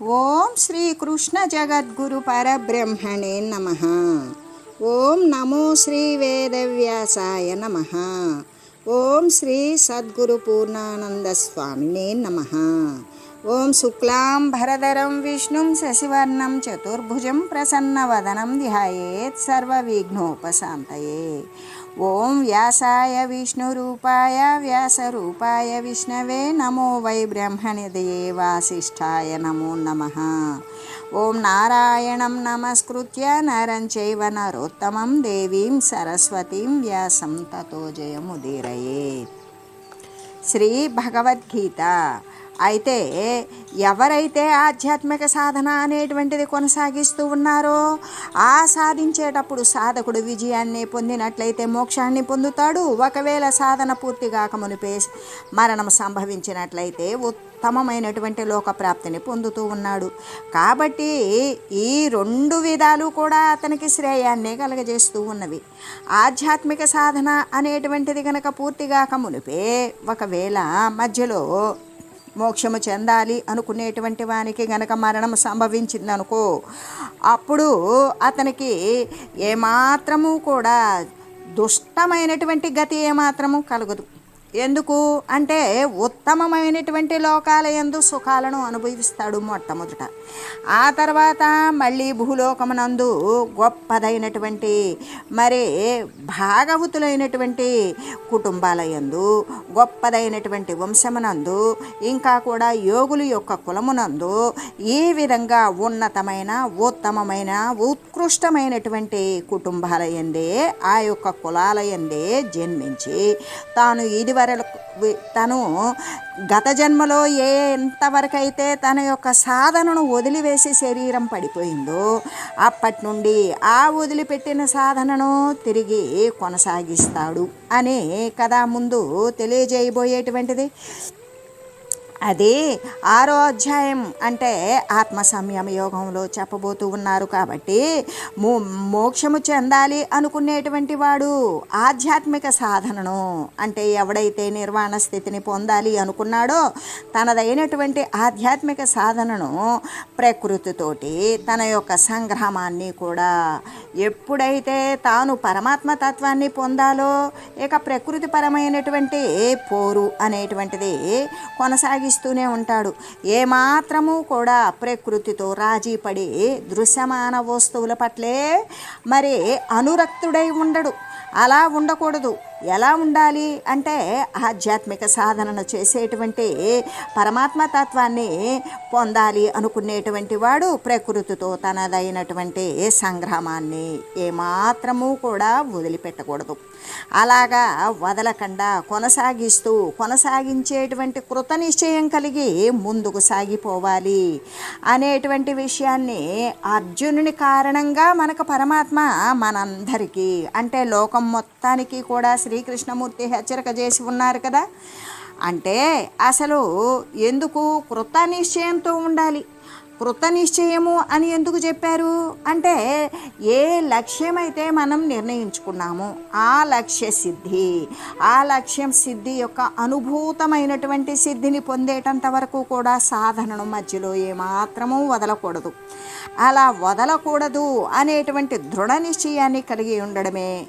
ఓం శ్రీకృష్ణ జగద్గురు పరబ్రహ్మణే నమ ఓం నమో శ్రీ వేదవ్యాసాయ నమ ఓం శ్రీ సద్గురు పూర్ణానంద స్వామినే నమ ఓం శుక్లాం భరధరం విష్ణుం శశివర్ణం చతుర్భుజం ప్రసన్నవదనం ధ్యాయేత్ సర్వవిఘ్నోపశాంతయే ओम व्यासाय विष्णुरूपाय व्यासरूपाय विष्णवे नमो वै ब्रह्मनिधये वासिष्ठाय नमो नमः ओं नारायणं नमस्कृत्य नरं चैव नरोत्तमं देवीं सरस्वतीं व्यासं ततो श्री श्रीभगवद्गीता అయితే ఎవరైతే ఆధ్యాత్మిక సాధన అనేటువంటిది కొనసాగిస్తూ ఉన్నారో ఆ సాధించేటప్పుడు సాధకుడు విజయాన్ని పొందినట్లయితే మోక్షాన్ని పొందుతాడు. ఒకవేళ సాధన పూర్తి కాకమునిపే మరణం సంభవించినట్లయితే ఉత్తమమైనటువంటి లోక ప్రాప్తిని పొందుతూ ఉన్నాడు. కాబట్టి ఈ రెండు విధాలు కూడా అతనికి శ్రేయాన్నే కలగజేస్తూ ఉన్నవి. ఆధ్యాత్మిక సాధన అనేటువంటిది కనుక పూర్తి కాక మునిపే ఒకవేళ మధ్యలో మోక్షము చెందాలి అనుకునేటువంటి వానికి గనక మరణం సంభవించిందనుకో అప్పుడు అతనికి ఏమాత్రము కూడా దుష్టమైనటువంటి గతి ఏమాత్రము కలగదు. ఎందుకు? అంటే ఉత్తమమైనటువంటి లోకాల ఎందు సుఖాలను అనుభవిస్తాడు మొట్టమొదట. ఆ తర్వాత మళ్ళీ భూలోకమునందు గొప్పదైనటువంటి మరి భాగవతులైనటువంటి కుటుంబాల ఎందు గొప్పదైనటువంటి వంశమునందు ఇంకా కూడా యోగుల యొక్క కులమునందు ఈ విధంగా ఉన్నతమైన ఉత్తమమైన ఉత్కృష్టమైనటువంటి కుటుంబాల ఎందే ఆ యొక్క కులాల ఎందే జన్మించి తాను ఇది వరకు తను గత జన్మలో ఏ ఎంతవరకైతే తన యొక్క సాధనను వదిలివేసి శరీరం పడిపోయిందో అప్పటి నుండి ఆ వదిలిపెట్టిన సాధనను తిరిగి కొనసాగిస్తాడు అని కదా ముందు తెలియజేయబోయేటువంటిది. అది ఆరో అధ్యాయం అంటే ఆత్మ సంయమ యోగంలో చెప్పబోతూ ఉన్నారు కాబట్టి మో మోక్షము చెందాలి అనుకునేటువంటి వాడు ఆధ్యాత్మిక సాధనను అంటే ఎవడైతే నిర్వాణ స్థితిని పొందాలి అనుకున్నాడో తనదైనటువంటి ఆధ్యాత్మిక సాధనను ప్రకృతితోటి తన యొక్క సంగ్రామాన్ని కూడా ఎప్పుడైతే తాను పరమాత్మ తత్వాన్ని పొందాలో ఇక ప్రకృతిపరమైనటువంటి పోరు అనేటువంటిది కొనసాగి కొనసాగిస్తూనే ఉంటాడు. ఏమాత్రము కూడా ప్రకృతితో రాజీ పడి దృశ్యమాన వస్తువుల పట్లే మరి అనురక్తుడై ఉండడు. అలా ఉండకూడదు. ఎలా ఉండాలి అంటే ఆధ్యాత్మిక సాధనను చేసేటువంటి పరమాత్మ తత్వాన్ని పొందాలి అనుకునేటువంటి వాడు ప్రకృతితో తనదైనటువంటి సంగ్రామాన్ని ఏమాత్రము కూడా వదిలిపెట్టకూడదు. అలాగా వదలకుండా కొనసాగిస్తూ కొనసాగించేటువంటి కృత నిశ్చయం కలిగి ముందుకు సాగిపోవాలి అనేటువంటి విషయాన్ని అర్జునుని కారణంగా మనకు పరమాత్మ మనందరికీ అంటే లోకం మొత్తానికి కూడా శ్రీకృష్ణమూర్తి హెచ్చరిక చేసి ఉన్నారు కదా. అంటే అసలు ఎందుకు కృత నిశ్చయంతో ఉండాలి? కృత నిశ్చయము అని ఎందుకు చెప్పారు? అంటే ఏ లక్ష్యమైతే మనం నిర్ణయించుకున్నామో ఆ లక్ష్య సిద్ధి ఆ లక్ష్యం సిద్ధి యొక్క అనుభూతమైనటువంటి సిద్ధిని పొందేటంత వరకు కూడా సాధనను మధ్యలో ఏమాత్రము వదలకూడదు. అలా వదలకూడదు అనేటువంటి దృఢ నిశ్చయాన్ని కలిగి ఉండడమే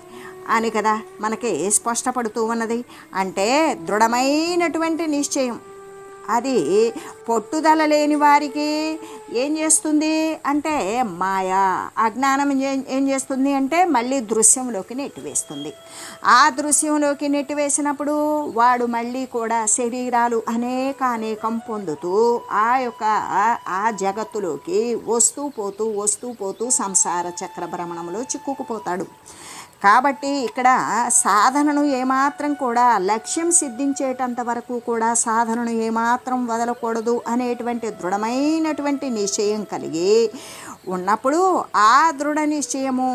అని కదా మనకి స్పష్టపడుతూ ఉన్నది. అంటే దృఢమైనటువంటి నిశ్చయం. అది పొట్టుదల లేని వారికి ఏం చేస్తుంది అంటే మాయా అజ్ఞానం ఏం చేస్తుంది అంటే మళ్ళీ దృశ్యంలోకి నెట్టివేస్తుంది. ఆ దృశ్యంలోకి నెట్టివేసినప్పుడు వాడు మళ్ళీ కూడా శరీరాలు అనేక అనేకం పొందుతూ ఆ యొక్క ఆ జగత్తులోకి వస్తూ పోతూ వస్తూ పోతూ సంసార చక్ర భ్రమణంలో చిక్కుకుపోతాడు. కాబట్టి ఇక్కడ సాధనను ఏమాత్రం కూడా లక్ష్యం సిద్ధించేటంత వరకు కూడా సాధనను ఏమాత్రం వదలకూడదు అనేటువంటి దృఢమైనటువంటి నిశ్చయం కలిగి ఉన్నప్పుడు ఆ దృఢ నిశ్చయము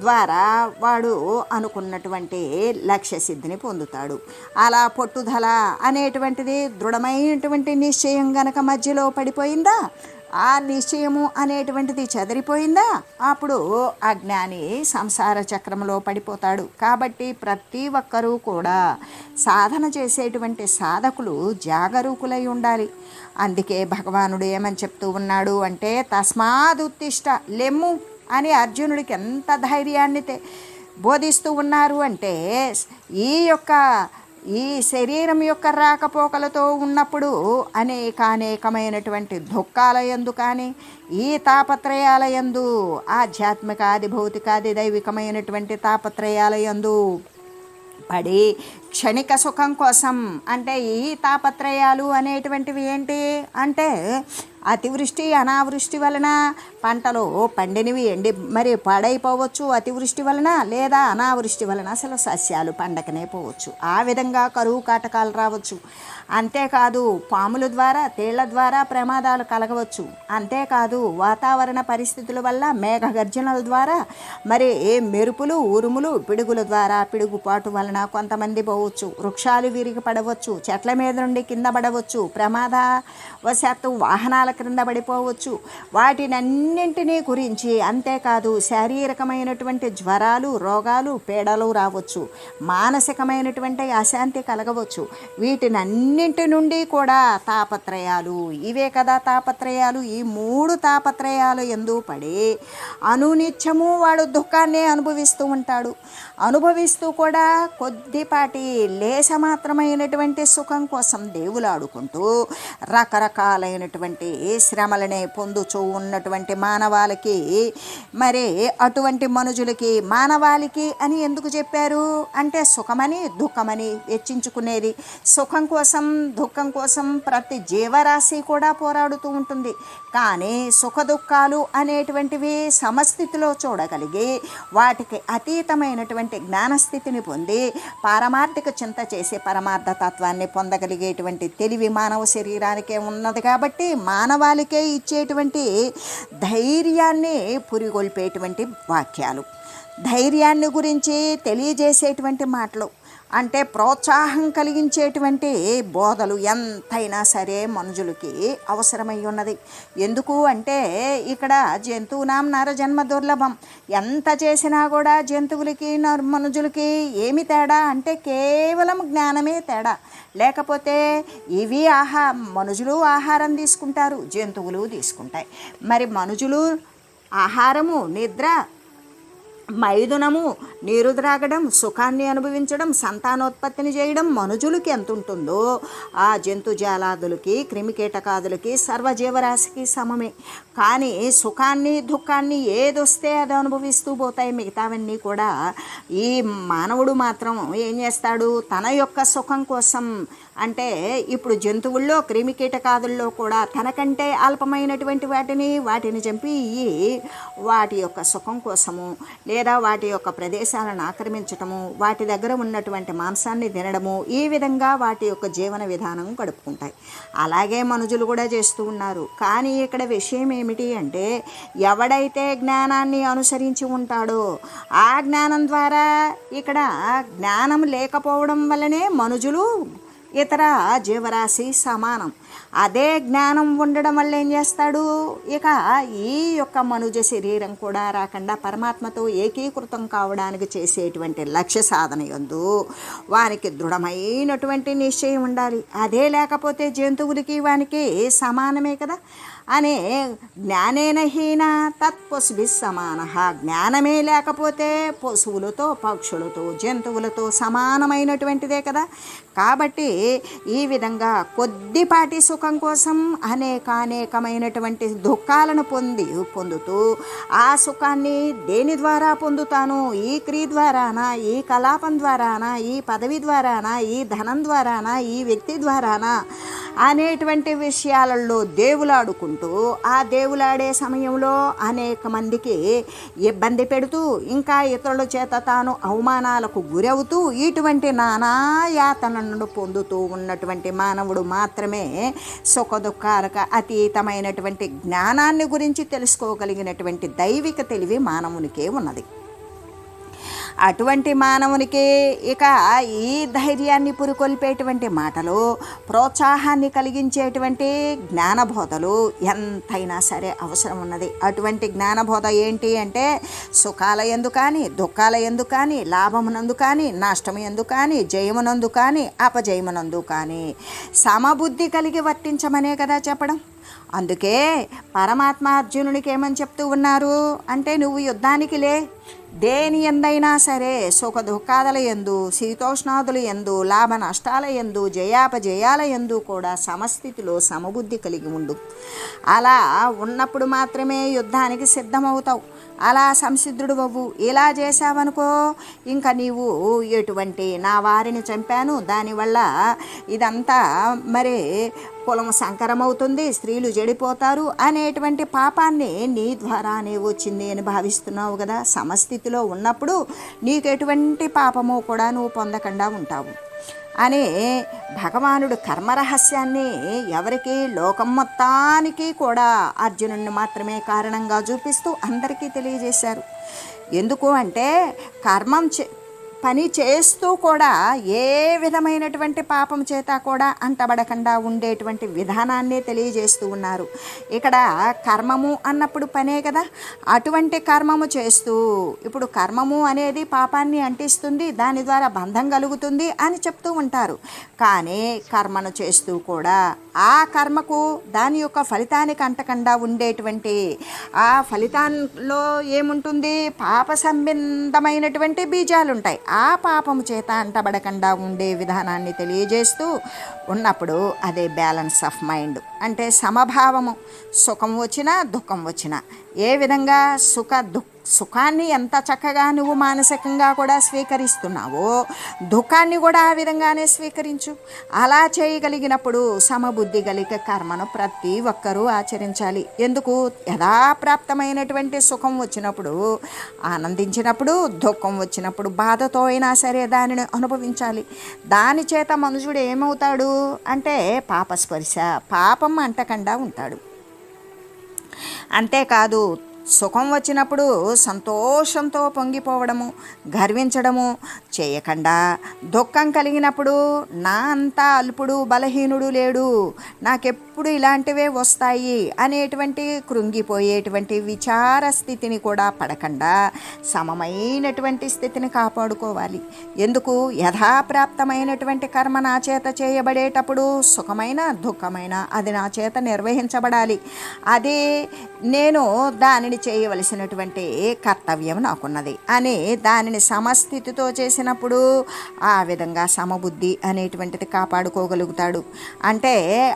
ద్వారా వాడు అనుకున్నటువంటి లక్ష్య సిద్ధిని పొందుతాడు. అలా పట్టుదల అనేటువంటిది దృఢమైనటువంటి నిశ్చయం గనక మధ్యలో పడిపోయిందా? ఆ నిశ్చయము అనేటువంటిది చెదిరిపోయిందా? అప్పుడు అజ్ఞాని సంసార చక్రంలో పడిపోతాడు. కాబట్టి ప్రతి ఒక్కరూ కూడా సాధన చేసేటువంటి సాధకులు జాగరూకులై ఉండాలి. అందుకే భగవానుడు ఏమని చెప్తూ ఉన్నాడు అంటే తస్మాదుత్తిష్ట లెమ్ము అని అర్జునుడికి ఎంత ధైర్యాన్ని బోధిస్తూ ఉన్నారు అంటే ఈ యొక్క ఈ శరీరం యొక్క రాకపోకలతో ఉన్నప్పుడు అనేక అనేకమైనటువంటి దుఃఖాల కానీ ఈ తాపత్రయాలయందు ఆధ్యాత్మికాది భౌతికాది దైవికమైనటువంటి తాపత్రయాలయందు పడి క్షణిక సుఖం కోసం అంటే ఈ తాపత్రయాలు అనేటువంటివి ఏంటి అంటే అతివృష్టి అనావృష్టి వలన పంటలు పండినవి ఎండి మరి పాడైపోవచ్చు. అతివృష్టి వలన లేదా అనావృష్టి వలన అసలు సస్యాలు పండకనే పోవచ్చు. ఆ విధంగా కరువు కాటకాలు రావచ్చు. అంతేకాదు పాముల ద్వారా తేళ్ళ ద్వారా ప్రమాదాలు కలగవచ్చు. అంతేకాదు వాతావరణ పరిస్థితుల వల్ల మేఘ గర్జనల ద్వారా మరి ఏ మెరుపులు ఉరుములు పిడుగుల ద్వారా పిడుగుపాటు వలన కొంతమంది పోవచ్చు. వృక్షాలు విరిగి పడవచ్చు చెట్ల మీద నుండి కింద పడవచ్చు ప్రమాదవశాత్తు వాహనాల క్రింద పడిపోవచ్చు. వాటినన్నింటినీ గురించి అంతేకాదు శారీరకమైనటువంటి జ్వరాలు రోగాలు పీడలు రావచ్చు. మానసికమైనటువంటి అశాంతి కలగవచ్చు. అన్నింటి నుండి కూడా తాపత్రయాలు. ఇవే కదా తాపత్రయాలు. ఈ మూడు తాపత్రయాలు ఎందు పడి అనునిత్యము వాడు దుఃఖాన్ని అనుభవిస్తూ ఉంటాడు. అనుభవిస్తూ కూడా కొద్దిపాటి లేశమాత్రమైనటువంటి సుఖం కోసం దేవులాడుకుంటూ రకరకాలైనటువంటి శ్రమలనే పొందుచూ ఉన్నటువంటి మానవాళికి మరి అటువంటి మనుజులకి మానవాళికి అని ఎందుకు చెప్పారు? అంటే సుఖమని దుఃఖమని వెచ్చించుకునేది సుఖం కోసం దుఃఖం కోసం ప్రతి జీవరాశి కూడా పోరాడుతూ ఉంటుంది. కానీ సుఖదుఖాలు అనేటువంటివి సమస్థితిలో చూడగలిగి వాటికి అతీతమైనటువంటి జ్ఞానస్థితిని పొంది పారమార్థిక చింత చేసి పరమార్థ తత్వాన్ని పొందగలిగేటువంటి తెలివి మానవ శరీరానికే ఉన్నది కాబట్టి మానవాళికే ఇచ్చేటువంటి ధైర్యాన్ని పురిగొల్పేటువంటి వాక్యాలు. ధైర్యాన్ని గురించి తెలియజేసేటువంటి మాటలు. అంటే ప్రోత్సాహం కలిగించేటువంటి బోధలు ఎంతైనా సరే మనుషులకి అవసరమై ఉన్నది. ఎందుకు అంటే ఇక్కడ జంతువునాం నర జన్మ దుర్లభం. ఎంత చేసినా కూడా జంతువులకి మనుషులకి ఏమి తేడా? అంటే కేవలం జ్ఞానమే తేడా. లేకపోతే ఇవి ఆహా మనుషులు ఆహారం తీసుకుంటారు జంతువులు తీసుకుంటాయి. మరి మనుషులు ఆహారము నిద్ర మైదునము నీరు త్రాగడం సుఖాన్ని అనుభవించడం సంతానోత్పత్తిని చేయడం మనుజులకి ఎంత ఉంటుందో ఆ జంతుజాలాదులకి క్రిమికీటకాదులకి సర్వజీవరాశికి సమమే. కానీ సుఖాన్ని దుఃఖాన్ని ఏదొస్తే అది అనుభవిస్తూ పోతాయి మిగతావన్నీ కూడా. ఈ మానవుడు మాత్రం ఏం చేస్తాడు? తన యొక్క సుఖం కోసం అంటే ఇప్పుడు జంతువుల్లో క్రిమికీటకాదుల్లో కూడా తనకంటే అల్పమైనటువంటి వాటిని వాటిని చంపి వాటి యొక్క సుఖం కోసము లేదా వాటి యొక్క ప్రదేశాలను ఆక్రమించటము వాటి దగ్గర ఉన్నటువంటి మాంసాన్ని తినడము ఈ విధంగా వాటి యొక్క జీవన విధానం గడుపుకుంటాయి. అలాగే మనుజులు కూడా చేస్తూ ఉన్నారు. కానీ ఇక్కడ విషయం ఏమిటి అంటే ఎవడైతే జ్ఞానాన్ని అనుసరించి ఉంటాడో ఆ జ్ఞానం ద్వారా ఇక్కడ జ్ఞానం లేకపోవడం వల్లనే మనుజులు ఇతర జీవరాశి సమానం. అదే జ్ఞానం ఉండడం వల్ల ఏం చేస్తాడు? ఇక ఈ యొక్క మనుజ శరీరం కూడా రాకుండా పరమాత్మతో ఏకీకృతం కావడానికి చేసేటువంటి లక్ష్య సాధన యందు వారికి దృఢమైనటువంటి నిశ్చయం ఉండాలి. అదే లేకపోతే జంతువులకి వానికి సమానమే కదా? అనే జ్ఞానేన హీన తత్పశుభి సమాన. జ్ఞానమే లేకపోతే పశువులతో పక్షులతో జంతువులతో సమానమైనటువంటిదే కదా. కాబట్టి ఈ విధంగా కొద్దిపాటి సుఖం కోసం అనేకానేకమైనటువంటి దుఃఖాలను పొంది పొందుతూ ఆ సుఖాన్ని దేని ద్వారా పొందుతాను? ఈ క్రియ ద్వారానా? ఈ కలాపం ద్వారానా? ఈ పదవి ద్వారానా? ఈ ధనం ద్వారానా? ఈ వ్యక్తి ద్వారానా? అనేటువంటి విషయాలలో దేవులాడుకుంటూ ఆ దేవులాడే సమయంలో అనేక మందికి ఇబ్బంది పెడుతూ ఇంకా ఇతరుల చేత తాను అవమానాలకు గురవుతూ ఇటువంటి నానా యాతనలను పొందుతూ ఉన్నటువంటి మానవుడు మాత్రమే సుఖదుఖాలకు అతీతమైనటువంటి జ్ఞానాన్ని గురించి తెలుసుకోగలిగినటువంటి దైవిక తెలివి మానవునికే ఉన్నది. అటువంటి మానవునికి ఇక ఈ ధైర్యాన్ని పురుకొల్పేటువంటి మాటలు ప్రోత్సాహాన్ని కలిగించేటువంటి జ్ఞానబోధలు ఎంతైనా సరే అవసరం ఉన్నది అటువంటి జ్ఞానబోధ ఏంటి అంటే సుఖాల ఎందు కానీ దుఃఖాల ఎందు కానీ లాభమునందు కానీ నష్టము ఎందు కానీ జయమునందు కానీ అపజయమునందు కానీ సమబుద్ధి కలిగి వర్తించమనే కదా చెప్పడం. అందుకే పరమాత్మ అర్జునునికి ఏమని చెప్తూ ఉన్నారు? అంటే నువ్వు యుద్ధానికి లే. దేని ఎందైనా సరే సుఖ దుఃఖాదుల ఎందు శీతోష్ణాదుల ఎందు లాభ నష్టాల ఎందు జయాపజయాల ఎందు కూడా సమస్థితిలో సమబుద్ధి కలిగి ఉండు. అలా ఉన్నప్పుడు మాత్రమే యుద్ధానికి సిద్ధమవుతావు. అలా సంసిద్ధుడువ్వు. ఇలా చేసావనుకో ఇంకా నీవు ఎటువంటి నా వారిని చంపాను? దానివల్ల ఇదంతా మరి కులం సంకరమవుతుంది స్త్రీలు చెడిపోతారు అనేటువంటి పాపాన్ని నీ ద్వారానే వచ్చింది అని భావిస్తున్నావు కదా. సమస్థితిలో ఉన్నప్పుడు నీకు ఎటువంటి పాపము కూడా నువ్వు పొందకుండా ఉంటావు. అనే భగవానుడు కర్మరహస్యాన్ని ఎవరికి లోకం మొత్తానికి కూడా అర్జునుడిని మాత్రమే కారణంగా చూపిస్తూ అందరికీ తెలియజేశారు. ఎందుకు అంటే కర్మం చే పని చేస్తూ కూడా ఏ విధమైనటువంటి పాపం చేత కూడా అంటబడకుండా ఉండేటువంటి విధానాన్ని తెలియజేస్తూ ఉన్నారు. ఇక్కడ కర్మము అన్నప్పుడు పనే కదా. అటువంటి కర్మము చేస్తూ ఇప్పుడు కర్మము అనేది పాపాన్ని అంటిస్తుంది దాని ద్వారా బంధం కలుగుతుంది అని చెప్తూ ఉంటారు. కానీ కర్మను చేస్తూ కూడా ఆ కర్మకు దాని యొక్క ఫలితానికి అంటకుండా ఉండేటువంటి ఆ ఫలితాల్లో ఏముంటుంది? పాప సంబంధమైనటువంటి బీజాలు ఉంటాయి ఆ పాపము చేత అంటబడకుండా ఉండే విధానాన్ని తెలియజేస్తూ ఉన్నప్పుడు అదే బ్యాలెన్స్ ఆఫ్ మైండ్. అంటే సమభావము సుఖం వచ్చినా దుఃఖం వచ్చినా ఏ విధంగా సుఖ దుఃఖ సుఖాన్ని ఎంత చక్కగా నువ్వు మానసికంగా కూడా స్వీకరిస్తున్నావో దుఃఖాన్ని కూడా ఆ విధంగానే స్వీకరించు. అలా చేయగలిగినప్పుడు సమబుద్ధి కలిగ కర్మను ప్రతి ఒక్కరూ ఆచరించాలి. ఎందుకు? యథాప్రాప్తమైనటువంటి సుఖం వచ్చినప్పుడు ఆనందించినప్పుడు దుఃఖం వచ్చినప్పుడు బాధతో అయినా సరే దానిని అనుభవించాలి. దాని చేత మనుషుడు ఏమవుతాడు అంటే పాపస్పర్శ పాపం అంటకుండా ఉంటాడు. అంతేకాదు సుఖం వచ్చినప్పుడు సంతోషంతో పొంగిపోవడము గర్వించడము చేయకుండా. దుఃఖం కలిగినప్పుడు నా అంతా అల్పుడు బలహీనుడు లేడు. నాకెప్పుడు ఇలాంటివే వస్తాయి అనేటువంటి కృంగిపోయేటువంటి విచార స్థితిని కూడా పడకుండా. సమమైనటువంటి స్థితిని కాపాడుకోవాలి. ఎందుకు? యథాప్రాప్తమైనటువంటి కర్మ నా చేత చేయబడేటప్పుడు సుఖమైన దుఃఖమైన అది నా చేత నిర్వహించబడాలి. అది నేను దానిని చేయవలసినటువంటి కర్తవ్యం నాకున్నది. అని దానిని సమస్థితితో చేసినప్పుడు ఆ విధంగా సమబుద్ధి అనేటువంటిది కాపాడుకోగలుగుతాడు. అంటే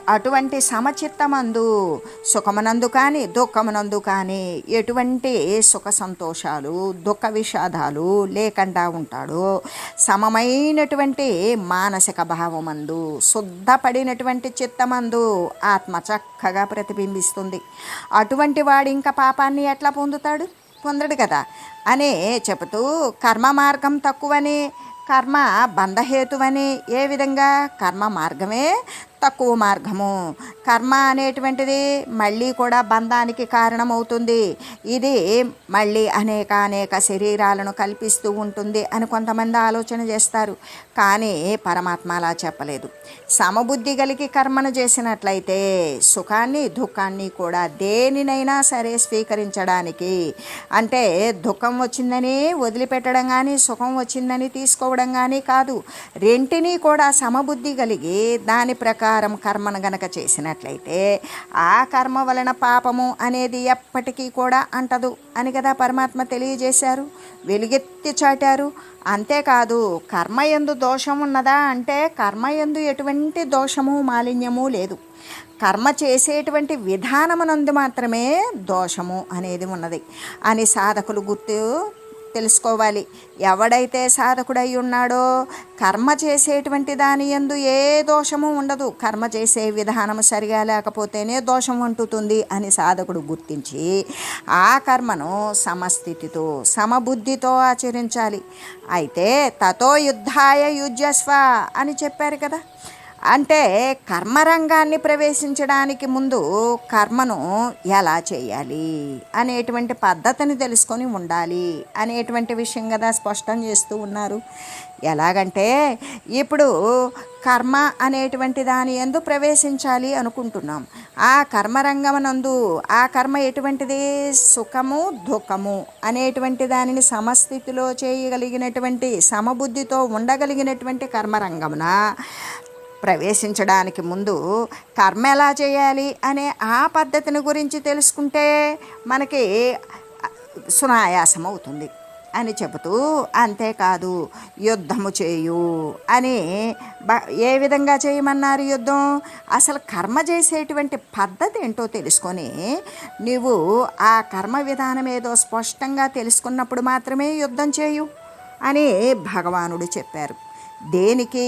అటువంటి సమచిత్తమందు సుఖమునందు కానీ దుఃఖమునందు కానీ ఎటువంటి సుఖ సంతోషాలు దుఃఖ విషాదాలు లేకుండా ఉంటాడో. సమమైనటువంటి మానసిక భావమందు శుద్ధపడినటువంటి చిత్తమందు ఆత్మ చక్కగా ప్రతిబింబిస్తుంది. అటువంటి వాడు ఇంకా పాపాన్ని ఎట్లా పొందుతాడు? పొందడు కదా. అనే చెబుతూ కర్మ మార్గం తక్కువని కర్మ బంధహేతువని ఏ విధంగా? కర్మ మార్గమే తక్కువ మార్గము. కర్మ అనేటువంటిది మళ్ళీ కూడా బంధానికి కారణమవుతుంది. ఇది మళ్ళీ అనేక అనేక శరీరాలను కల్పిస్తూ ఉంటుంది అని కొంతమంది ఆలోచన చేస్తారు. కానీ పరమాత్మ అలా చెప్పలేదు. సమబుద్ధి కలిగి కర్మను చేసినట్లయితే సుఖాన్ని దుఃఖాన్ని కూడా దేనినైనా సరే స్వీకరించడానికి. అంటే దుఃఖం వచ్చిందని వదిలిపెట్టడం కానీ సుఖం వచ్చిందని తీసుకోవడం కానీ కాదు. రెంటినీ కూడా సమబుద్ధి కలిగి దాని ప్రకారం ప్రకారం కర్మను గనక చేసినట్లయితే ఆ కర్మ వలన పాపము అనేది ఎప్పటికీ కూడా అంటదు అని కదా పరమాత్మ తెలియజేశారు. వెలుగెత్తి చాటారు. అంతేకాదు కర్మ ఎందు దోషం ఉన్నదా అంటే కర్మ ఎందు ఎటువంటి దోషము మాలిన్యము లేదు. కర్మ చేసేటువంటి విధానమునందు మాత్రమే దోషము అనేది ఉన్నది. అని సాధకులు గుర్తు తెలుసుకోవాలి. ఎవడైతే సాధకుడై ఉన్నాడో కర్మ చేసేటువంటి దాని ఎందు ఏ దోషము ఉండదు. కర్మ చేసే విధానం సరిగా లేకపోతేనే దోషం అంటుతుంది అని సాధకుడు గుర్తించి ఆ కర్మను సమస్థితితో సమబుద్ధితో ఆచరించాలి. అయితే తతో యుద్ధాయ యుజ్యస్వ అని చెప్పారు కదా. అంటే కర్మరంగాన్ని ప్రవేశించడానికి ముందు కర్మను ఎలా చేయాలి అనేటువంటి పద్ధతిని తెలుసుకొని ఉండాలి అనేటువంటి విషయం కదా స్పష్టం చేస్తూ ఉన్నారు. ఎలాగంటే ఇప్పుడు కర్మ అనేటువంటి దాని ఎందు ప్రవేశించాలి అనుకుంటున్నాం. ఆ కర్మరంగమనందు ఆ కర్మ ఎటువంటిది? సుఖము దుఃఖము అనేటువంటి దానిని సమస్థితిలో చేయగలిగినటువంటి సమబుద్ధితో ఉండగలిగినటువంటి కర్మరంగమున? ప్రవేశించడానికి ముందు కర్మ ఎలా చేయాలి అనే ఆ పద్ధతిని గురించి తెలుసుకుంటే మనకి సునాయాసం అవుతుంది అని చెబుతూ అంతేకాదు యుద్ధము చేయు అని బ ఏ విధంగా చేయమన్నారు యుద్ధం? అసలు కర్మ చేసేటువంటి పద్ధతి ఏంటో తెలుసుకొని నీవు ఆ కర్మ విధానం ఏదో స్పష్టంగా తెలుసుకున్నప్పుడు మాత్రమే యుద్ధం చేయు అని భగవానుడు చెప్పారు. దేనికి?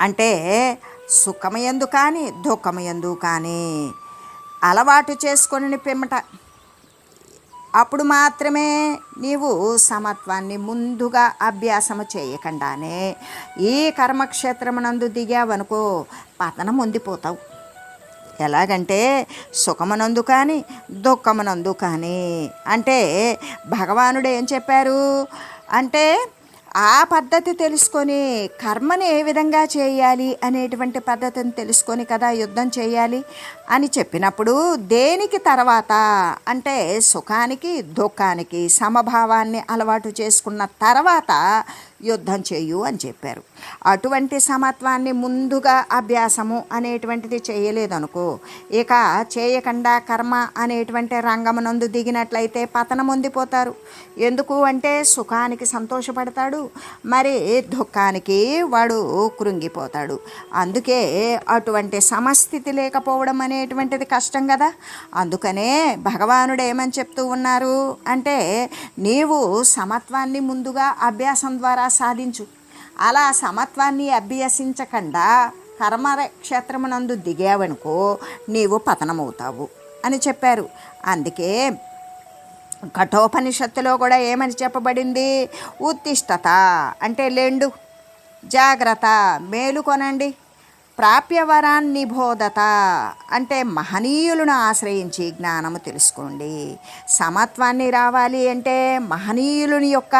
అంటే సుఖమయందు కానీ దుఃఖమయందు కానీ అలవాటు చేసుకొని పిమ్మట. అప్పుడు మాత్రమే నీవు సమత్వాన్ని ముందుగా అభ్యాసము చేయకుండానే ఈ కర్మక్షేత్రమునందు దిగావనుకో పతనం పొందిపోతావు. ఎలాగంటే సుఖమునందు కానీ దుఃఖమునందు కానీ అంటే భగవానుడు ఏం చెప్పారు? అంటే ఆ పద్ధతి తెలుసుకొని కర్మని ఏ విధంగా చేయాలి అనేటువంటి పద్ధతిని తెలుసుకొని కదా యుద్ధం చేయాలి అని చెప్పినప్పుడు దేనికి తర్వాత అంటే సుఖానికి దుఃఖానికి సమభావాన్ని అలవాటు చేసుకున్న తర్వాత యుద్ధం చేయు అని చెప్పారు. అటువంటి సమత్వాన్ని ముందుగా అభ్యాసము అనేటువంటిది చేయలేదనుకో ఇక చేయకుండా కర్మ అనేటువంటి రంగమునందు దిగినట్లయితే పతనం పొందిపోతారు. ఎందుకు అంటే సుఖానికి సంతోషపడతాడు మరి దుఃఖానికి వాడు కృంగిపోతాడు. అందుకే అటువంటి సమస్థితి లేకపోవడం అనేటువంటిది కష్టం కదా. అందుకనే భగవానుడు ఏమని చెప్తూ ఉన్నారు అంటే నీవు సమత్వాన్ని ముందుగా అభ్యాసం ద్వారా సాధించు. అలా సమత్వాన్ని అభ్యసించకుండా కర్మక్షేత్రమునందు దిగావనుకో నీవు పతనమవుతావు అని చెప్పారు. అందుకే కఠోపనిషత్తులో కూడా ఏమని చెప్పబడింది? ఉత్తిష్టత అంటే లెండు. జాగ్రత్త. మేలుకొనండి. ప్రాప్యవరాన్ని బోధత. అంటే మహనీయులను ఆశ్రయించి జ్ఞానము తెలుసుకోండి. సమత్వాన్ని రావాలి అంటే మహనీయులని యొక్క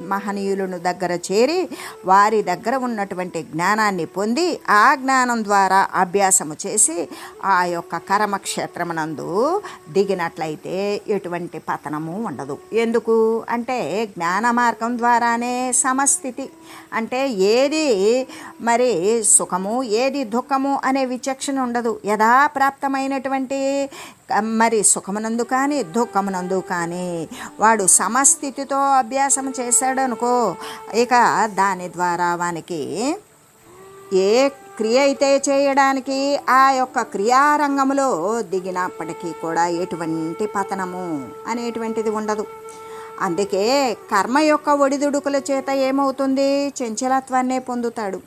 మహనీయులను దగ్గర చేరి వారి దగ్గర ఉన్నటువంటి జ్ఞానాన్ని పొంది ఆ జ్ఞానం ద్వారా అభ్యాసము చేసి ఆ యొక్క కర్మక్షేత్రమునందు దిగినట్లయితే ఎటువంటి పతనము ఉండదు. ఎందుకు? అంటే జ్ఞాన మార్గం ద్వారానే సమస్థితి. అంటే ఏది మరి సుఖము ఏది దుఃఖము అనే విచక్షణ ఉండదు. యథాప్రాప్తమైనటువంటి మరి సుఖమునందు కానీ దుఃఖమునందు కానీ వాడు సమస్థితితో అభ్యాసం చేశాడనుకో ఇక దాని ద్వారా వానికి ఏ క్రియ అయితే చేయడానికి ఆ యొక్క క్రియారంగంలో దిగినప్పటికీ కూడా ఎటువంటి పతనము అనేటువంటిది ఉండదు. అందుకే కర్మ యొక్క ఒడిదుడుకుల చేత ఏమవుతుంది? చంచలత్వాన్నే పొందుతాడు.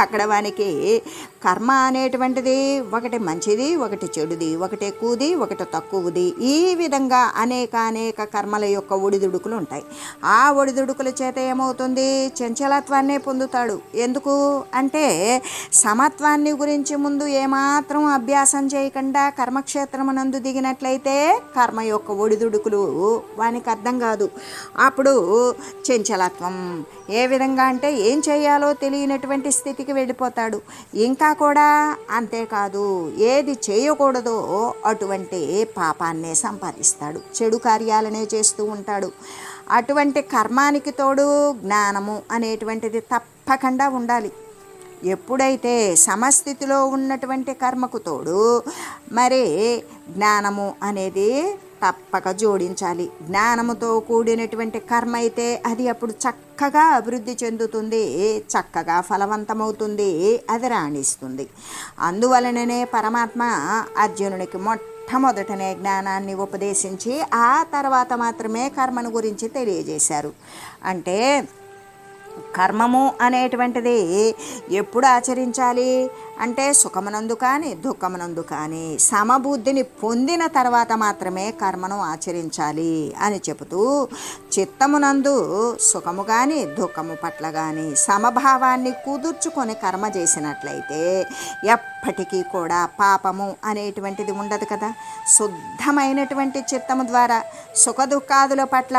అక్కడ వానికి కర్మ అనేటువంటిది ఒకటి మంచిది ఒకటి చెడుది ఒకటి ఎక్కువది ఒకటి తక్కువది. ఈ విధంగా అనేక అనేక కర్మల యొక్క ఒడిదుడుకులు ఉంటాయి. ఆ ఒడిదుడుకుల చేత ఏమవుతుంది? చంచలత్వాన్నే పొందుతాడు. ఎందుకు? అంటే సమత్వాన్ని గురించి ముందు ఏమాత్రం అభ్యాసం చేయకుండా కర్మక్షేత్రమునందు దిగినట్లయితే కర్మ యొక్క ఒడిదుడుకులు వానికి అర్థం కాదు. అప్పుడు చంచలత్వం ఏ విధంగా అంటే ఏం చేయాలో తెలియనటువంటి స్థితికి వెళ్ళిపోతాడు. ఇంకా కూడా అంతేకాదు ఏది చేయకూడదో అటువంటి పాపాన్నే సంపాదిస్తాడు. చెడు కార్యాలనే చేస్తూ ఉంటాడు. అటువంటి కర్మానికి తోడు జ్ఞానము అనేటువంటిది తప్పకుండా ఉండాలి. ఎప్పుడైతే సమస్థితిలో ఉన్నటువంటి కర్మకు తోడు మరి జ్ఞానము అనేది తప్పక జోడించాలి. జ్ఞానముతో కూడినటువంటి కర్మ అయితే అది అప్పుడు చక్కగా అభివృద్ధి చెందుతుంది చక్కగా ఫలవంతమవుతుంది అది రాణిస్తుంది. అందువలననే పరమాత్మ అర్జునునికి మొట్టమొదటనే జ్ఞానాన్ని ఉపదేశించి ఆ తర్వాత మాత్రమే కర్మను గురించి తెలియజేశారు. అంటే కర్మము అనేటువంటిది ఎప్పుడు ఆచరించాలి? అంటే సుఖమునందు కానీ దుఃఖమునందు కానీ సమబుద్ధిని పొందిన తర్వాత మాత్రమే కర్మను ఆచరించాలి అని చెబుతూ చిత్తమునందు సుఖము కానీ దుఃఖము పట్ల కానీ సమభావాన్ని కుదుర్చుకొని కర్మ చేసినట్లయితే ఎప్పటికీ కూడా పాపము అనేటువంటిది ఉండదు కదా. శుద్ధమైనటువంటి చిత్తము ద్వారా సుఖ దుఃఖాదుల పట్ల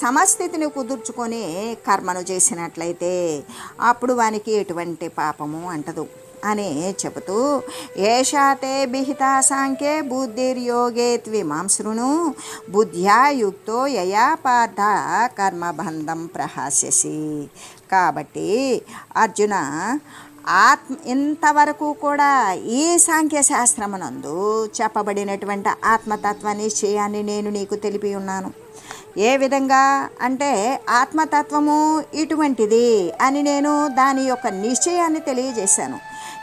సమస్థితిని కుదుర్చుకొని కర్మను చేసినట్లయితే అప్పుడు వానికి ఎటువంటి పాపము అంటదు. అని చెబుతూ ఏషాతే బిహితా సాంఖ్యే బుద్ధిర్యోగే త్విమాంసృను బుద్ధ్యాయుక్తో యయా పార్థ కర్మబంధం ప్రహాస్యసి. కాబట్టి అర్జున ఆత్మ ఇంతవరకు కూడా ఈ సాంఖ్య శాస్త్రమునందు చెప్పబడినటువంటి ఆత్మతత్వ నిశ్చయాన్ని నేను నీకు తెలిపి ఉన్నాను. ఏ విధంగా అంటే ఆత్మతత్వము ఇటువంటిది అని నేను దాని యొక్క నిశ్చయాన్ని తెలియజేశాను.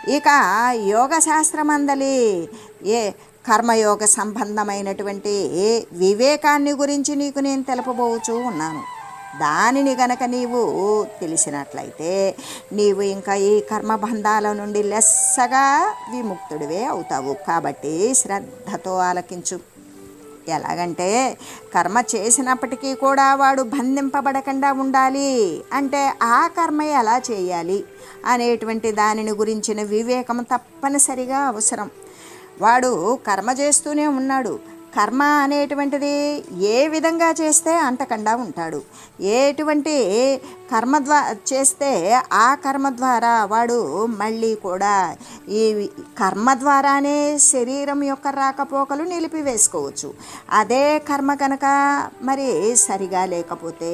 ఇక యోగ శాస్త్రమందలి ఏ కర్మయోగ సంబంధమైనటువంటి వివేకాన్ని గురించి నీకు నేను తెలపబోచూ ఉన్నాను. దానిని గనక నీవు తెలిసినట్లయితే నీవు ఇంకా ఈ కర్మబంధాల నుండి లెస్సగా విముక్తుడివే అవుతావు. కాబట్టి శ్రద్ధతో ఆలకించు. ఎలాగంటే కర్మ చేసినప్పటికీ కూడా వాడు బంధింపబడకుండా ఉండాలి. అంటే ఆ కర్మ ఎలా చేయాలి అనేటువంటి దానిని గురించిన వివేకం తప్పనిసరిగా అవసరం. వాడు కర్మ చేస్తూనే ఉన్నాడు. కర్మ అనేటువంటిది ఏ విధంగా చేస్తే అంటకుండా ఉంటాడు. ఎటువంటి కర్మ ద్వా చేస్తే ఆ కర్మ ద్వారా వాడు మళ్ళీ కూడా ఈ కర్మ ద్వారానే శరీరం యొక్క రాకపోకలు నిలిపివేసుకోవచ్చు. అదే కర్మ కనుక మరి సరిగా లేకపోతే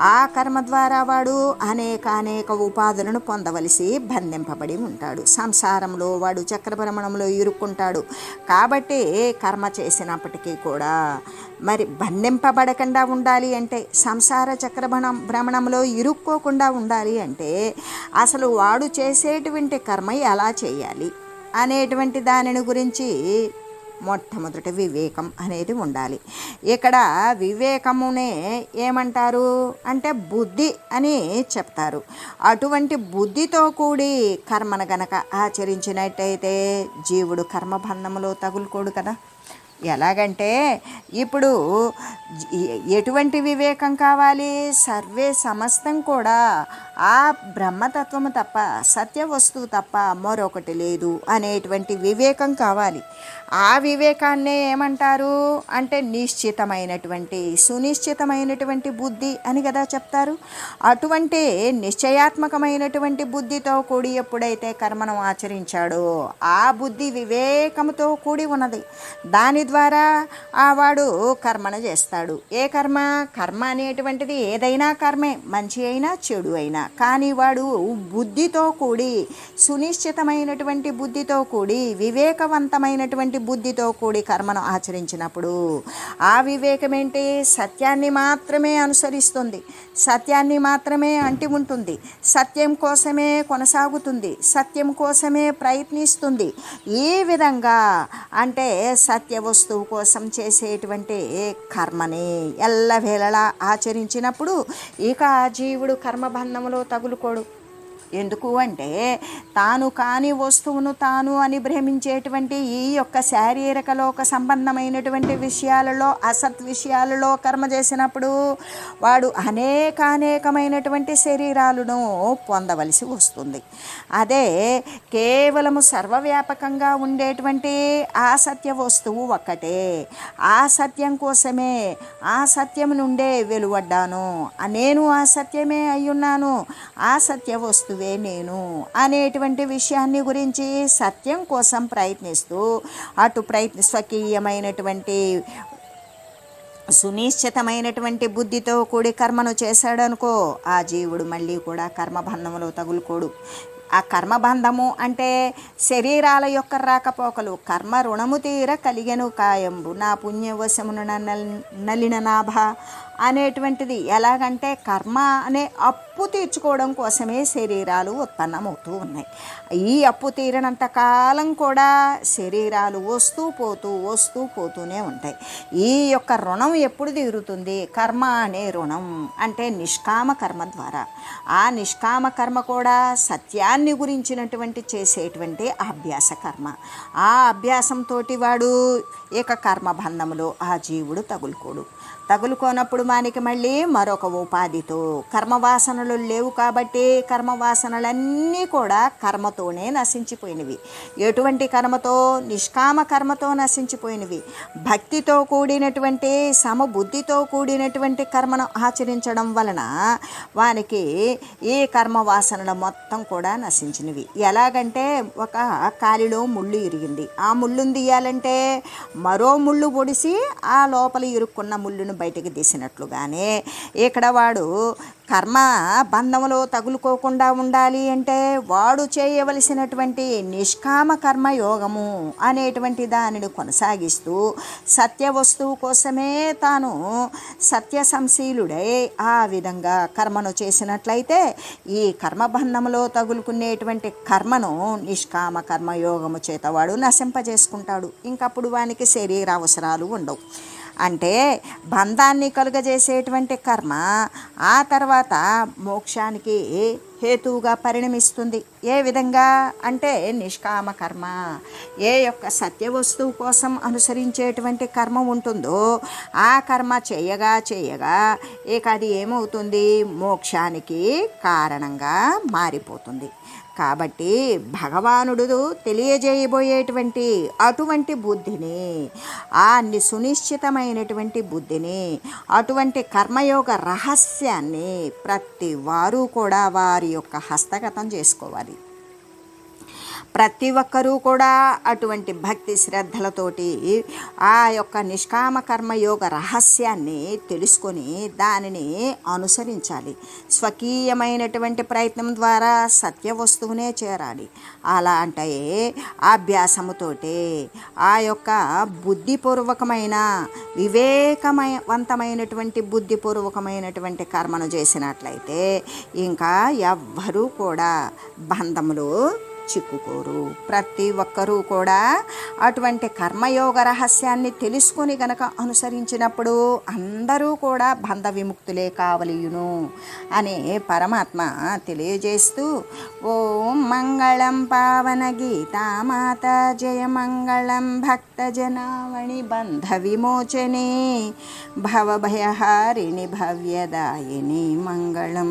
ఆ కర్మ ద్వారా వాడు అనేక అనేక ఉపాధులను పొందవలసి బంధింపబడి ఉంటాడు. సంసారంలో వాడు చక్రభ్రమణంలో ఇరుక్కుంటాడు. కాబట్టి కర్మ చేసినప్పటికీ కూడా. మరి బంధింపబడకుండా ఉండాలి అంటే సంసార చక్రభ్రమణం భ్రమణంలో ఇరుక్కోకుండా ఉండాలి అంటే అసలు వాడు చేసేటువంటి కర్మ ఎలా చేయాలి అనేటువంటి దానిని గురించి మొట్టమొదటి వివేకం అనేది ఉండాలి. ఇక్కడ వివేకమునే ఏమంటారు అంటే బుద్ధి అని చెప్తారు. అటువంటి బుద్ధితో కూడి కర్మను గనక ఆచరించినట్టయితే జీవుడు కర్మబంధములో తగులుకోడు కదా. ఎలాగంటే ఇప్పుడు ఎటువంటి వివేకం కావాలి? సర్వే సమస్తం కూడా ఆ బ్రహ్మతత్వము తప్ప సత్య వస్తువు తప్ప మరొకటి లేదు అనేటువంటి వివేకం కావాలి. ఆ వివేకాన్నే ఏమంటారు? అంటే నిశ్చితమైనటువంటి సునిశ్చితమైనటువంటి బుద్ధి అని కదా చెప్తారు. అటువంటి నిశ్చయాత్మకమైనటువంటి బుద్ధితో కూడి ఎప్పుడైతే కర్మను ఆచరించాడో ఆ బుద్ధి వివేకముతో కూడి ఉన్నది. దాని ద్వారా ఆ వాడు కర్మను చేస్తాడు. ఏ కర్మ? కర్మ అనేటువంటిది ఏదైనా కర్మే మంచి అయినా చెడు అయినా. కానీ వాడు బుద్ధితో కూడి సునిశ్చితమైనటువంటి బుద్ధితో కూడి వివేకవంతమైనటువంటి బుద్ధితో కూడి కర్మను ఆచరించినప్పుడు ఆ వివేకం ఏంటి? సత్యాన్ని మాత్రమే అనుసరిస్తుంది. సత్యాన్ని మాత్రమే అంటి ఉంటుంది సత్యం కోసమే కొనసాగుతుంది. సత్యం కోసమే ప్రయత్నిస్తుంది. ఈ విధంగా అంటే సత్య వస్తువు కోసం చేసేటువంటి కర్మని ఎల్లవేళలా ఆచరించినప్పుడు ఇక జీవుడు కర్మబంధములో తగులుకోడు. ఎందుకు అంటే తాను కాని వస్తువును తాను అని భ్రమించేటువంటి ఈ యొక్క శారీరక లోక సంబంధమైనటువంటి విషయాలలో అసత్ విషయాలలో కర్మ చేసినప్పుడు వాడు అనేక అనేకమైనటువంటి శరీరాలను పొందవలసి వస్తుంది. అదే కేవలము సర్వవ్యాపకంగా ఉండేటువంటి ఆ సత్య వస్తువు ఒక్కటే. ఆ సత్యం కోసమే ఆ సత్యం నుండే వెలువడ్డాను. నేను ఆ సత్యమే అయ్యున్నాను. ఆ సత్య నేను అనేటువంటి విషయాన్ని గురించి సత్యం కోసం ప్రయత్నిస్తూ అటు ప్రయత్న స్వకీయమైనటువంటి సునిశ్చితమైనటువంటి బుద్ధితో కూడి కర్మను చేశాడనుకో ఆ జీవుడు మళ్ళీ కూడా కర్మబంధంలో తగులుకోడు. ఆ కర్మబంధము అంటే శరీరాల యొక్క రాకపోకలు. కర్మ రుణము తీర కలిగెను కాయంబు. నా పుణ్యవశమును నల్- నలిన నాభ. అనేటువంటిది ఎలాగంటే కర్మ అనే అప్పు తీర్చుకోవడం కోసమే శరీరాలు ఉత్పన్నమవుతూ ఉన్నాయి. ఈ అప్పు తీరినంత కాలం కూడా శరీరాలు వస్తూ పోతూ వస్తూ పోతూనే ఉంటాయి. ఈ యొక్క రుణం ఎప్పుడు తీరుతుంది? కర్మ అనే రుణం అంటే నిష్కామ కర్మ ద్వారా. ఆ నిష్కామ కర్మ కూడా సత్యాన్ని గురించినటువంటి చేసేటువంటి అభ్యాస కర్మ. ఆ అభ్యాసంతో వాడు ఇక కర్మబంధములో ఆ జీవుడు తగులుకోడు. తగులుకోనప్పుడు మనకి మళ్ళీ మరొక ఉపాధితో. కర్మవాసనలు లేవు కాబట్టి కర్మవాసనలన్నీ కూడా కర్మతోనే నశించిపోయినవి. ఎటువంటి కర్మతో? నిష్కామ కర్మతో నశించిపోయినవి. భక్తితో కూడినటువంటి సమబుద్ధితో కూడినటువంటి కర్మను ఆచరించడం వలన వానికి ఈ కర్మవాసనలు మొత్తం కూడా నశించినవి. ఎలాగంటే ఒక కాలిలో ముళ్ళు ఇరిగింది. ఆ ముళ్ళును తీయాలంటే మరో ముళ్ళు పొడిసి ఆ లోపల ఇరుక్కున్న ముళ్ళును బయటికి తీసినట్లుగానే ఇక్కడ వాడు కర్మ బంధంలో తగులుకోకుండా ఉండాలి అంటే వాడు చేయవలసినటువంటి నిష్కామ కర్మ యోగము అనేటువంటి దానిని కొనసాగిస్తూ సత్య వస్తువు కోసమే తాను సత్య సంశీలుడై ఆ విధంగా కర్మను చేసినట్లయితే ఈ కర్మబంధంలో తగులుకునేటువంటి కర్మను నిష్కామ కర్మయోగము చేత వాడు నశింపజేసుకుంటాడు. ఇంకప్పుడు వానికి శరీర అవసరాలు ఉండవు. అంటే బంధాన్ని కలుగజేసేటువంటి కర్మ ఆ తర్వాత మోక్షానికి హేతువుగా పరిణమిస్తుంది. ఏ విధంగా? అంటే నిష్కామ కర్మ. ఏ యొక్క సత్య వస్తువు కోసం అనుసరించేటువంటి కర్మ ఉంటుందో ఆ కర్మ చేయగా చేయగా ఇక అది ఏమవుతుంది? మోక్షానికి కారణంగా మారిపోతుంది. కాబట్టి భగవానుడు తెలియజేయబోయేటువంటి అటువంటి బుద్ధిని ఆ సునిశ్చితమైనటువంటి బుద్ధిని అటువంటి కర్మయోగ రహస్యాన్ని ప్రతి వారు కూడా వారి యొక్క హస్తగతం చేసుకోవాలి. ప్రతి ఒక్కరూ కూడా అటువంటి భక్తి శ్రద్ధలతోటి ఆ యొక్క నిష్కామ కర్మయోగ రహస్యాన్ని తెలుసుకొని దానిని అనుసరించాలి. స్వకీయమైనటువంటి ప్రయత్నం ద్వారా సత్య వస్తువునే చేరాలి. అలా అంటే అభ్యాసముతోటే ఆ యొక్క బుద్ధిపూర్వకమైన వివేకమయవంతమైనటువంటి బుద్ధిపూర్వకమైనటువంటి కర్మను చేసినట్లయితే ఇంకా ఎవ్వరూ కూడా బంధములు చిక్కుకోరు. ప్రతి ఒక్కరూ కూడా అటువంటి కర్మయోగ రహస్యాన్ని తెలుసుకొని గనక అనుసరించినప్పుడు అందరూ కూడా బంధ విముక్తులే కావలియును అనే పరమాత్మ తెలియజేస్తూ ఓం మంగళం పావన గీతామాత జయ మంగళం భక్త జనావణి బంధ విమోచనే భవభయహారిణి భవ్యదాయిని మంగళం.